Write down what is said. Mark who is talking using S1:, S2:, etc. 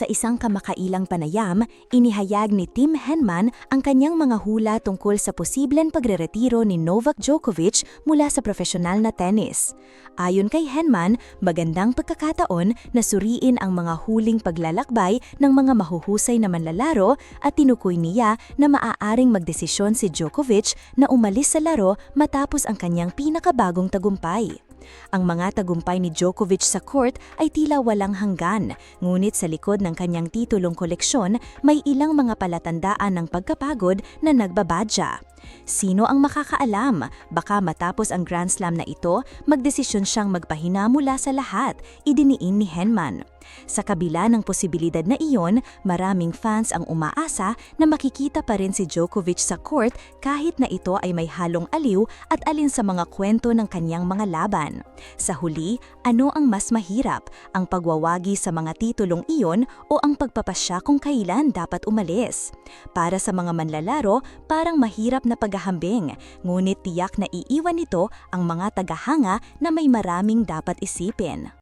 S1: Sa isang kamakailang panayam, inihayag ni Tim Henman ang kanyang mga hula tungkol sa posibleng pagreretiro ni Novak Djokovic mula sa profesional na tennis. Ayon kay Henman, magandang pagkakataon na suriin ang mga huling paglalakbay ng mga mahuhusay na manlalaro at tinukoy niya na maaaring magdesisyon si Djokovic na umalis sa laro matapos ang kanyang pinakabagong tagumpay. Ang mga tagumpay ni Djokovic sa court ay tila walang hanggan, ngunit sa likod ng kanyang titulong koleksyon may ilang mga palatandaan ng pagkapagod na nagbabadya. Sino ang makakaalam? Baka matapos ang Grand Slam na ito, magdesisyon siyang magpahina mula sa lahat, idiniin ni Henman. Sa kabila ng posibilidad na iyon, maraming fans ang umaasa na makikita pa rin si Djokovic sa court kahit na ito ay may halong aliw at alin sa mga kwento ng kanyang mga laban. Sa huli, ano ang mas mahirap? Ang pagwawagi sa mga titulong iyon o ang pagpapasya kung kailan dapat umalis? Para sa mga manlalaro, parang mahirap na paghahambing, ngunit tiyak na iiwan nito ang mga tagahanga na may maraming dapat isipin.